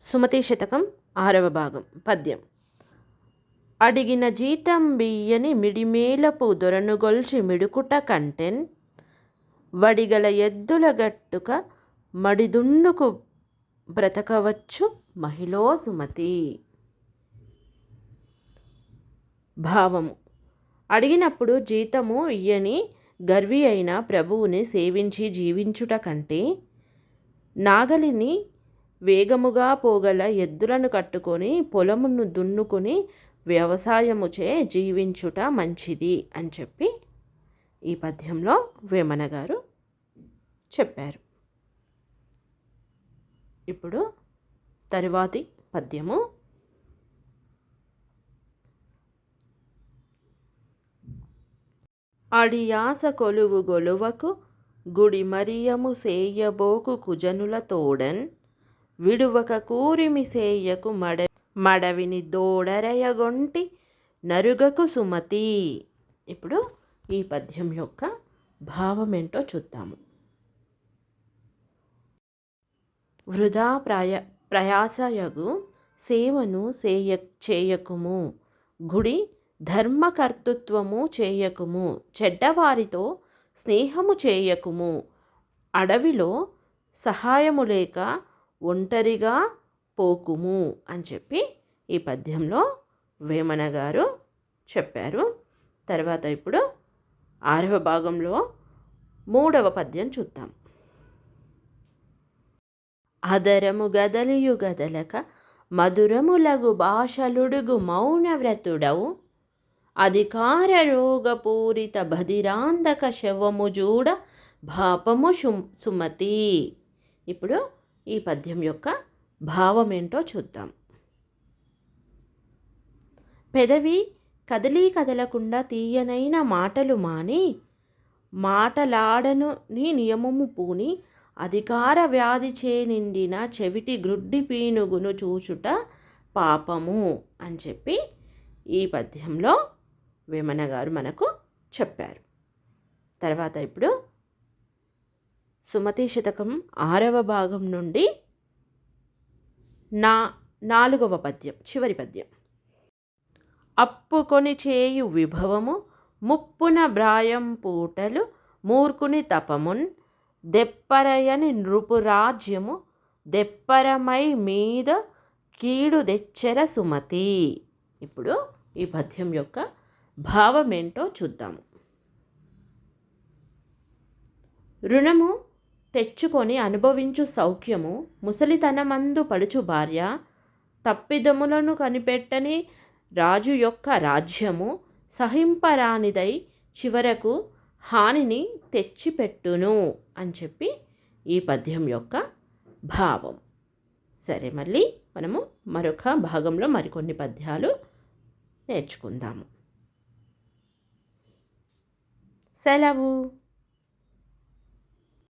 సుమతి శతకం ఆరవ భాగం పద్యం. అడిగిన జీతం బియ్యని మిడిమేలపు దొరనుగొల్చి మిడుకుట కంటెన్ వడిగల ఎద్దుల గట్టుక మడిదున్నుకు బ్రతకవచ్చు మహిళో సుమతి. భావము. అడిగినప్పుడు జీతము ఇయ్యని గర్వి అయిన ప్రభువుని సేవించి జీవించుట కంటే నాగలిని వేగముగా పోగల ఎద్దులను కట్టుకొని పొలమును దున్నుకొని వ్యవసాయముచే జీవించుట మంచిది అని చెప్పి ఈ పద్యంలో వేమన గారు చెప్పారు. ఇప్పుడు తరువాతి పద్యము. అడియాస కొలువు గొలువకు గుడి మరియము సేయబోకు కుజనుల తోడన్ విడువక కూరిమి సేయకు మడ మడవిని దోడరయగొంటి నరుగకు సుమతి. ఇప్పుడు ఈ పద్యం యొక్క భావం ఏంటో చూద్దాము. వృధా ప్రయ ప్రయాసయగు సేవను సేయ చేయకుము. గుడి ధర్మకర్తృత్వము చేయకుము. చెడ్డవారితో స్నేహము చేయకుము. అడవిలో సహాయము లేక ఒంటరిగా పోకుము అని చెప్పి ఈ పద్యంలో వేమన గారు చెప్పారు. తర్వాత ఇప్పుడు ఆరవ భాగంలో మూడవ పద్యం చూద్దాం. అదరము గదలియు గదలక మధురములగు భాషలుడుగు మౌనవ్రతుడవు అధికార రోగపూరిత బధిరాంధక శవము జూడ భాపము సుమతి. ఇప్పుడు ఈ పద్యం యొక్క భావం ఏంటో చూద్దాం. పెదవి కదలీ కదలకుండా తీయనైన మాటలు మాని మాటలాడను నీ నియమము పూని అధికార వ్యాధి చే నిండిన చెవిటి గ్రుడ్డి పీనుగును చూచుట పాపము అని చెప్పి ఈ పద్యంలో వేమన గారు మనకు చెప్పారు. తర్వాత ఇప్పుడు సుమతి శతకం ఆరవ భాగం నుండి నా నాలుగవ పద్యం చివరి పద్యం. అప్పుకొని చేయు విభవము ముప్పున బ్రాయం పూటలు మూర్ఖుని తపమున్ దెప్పరయని నృపురాజ్యము దెప్పరమై మీద కీడు దెచ్చర సుమతి. ఇప్పుడు ఈ పద్యం యొక్క భావం ఏంటో చూద్దాము. రుణము తెచ్చుకొని అనుభవించు సౌఖ్యము ముసలితనమందు పడుచు భార్య తప్పిదములను కనిపెట్టని రాజు యొక్క రాజ్యము సహింపరానిదై చివరకు హానిని తెచ్చిపెట్టును అని చెప్పి ఈ పద్యం యొక్క భావం. సరే మళ్ళీ మనము మరొక భాగంలో మరికొన్ని పద్యాలు నేర్చుకుందాము. సెలవు.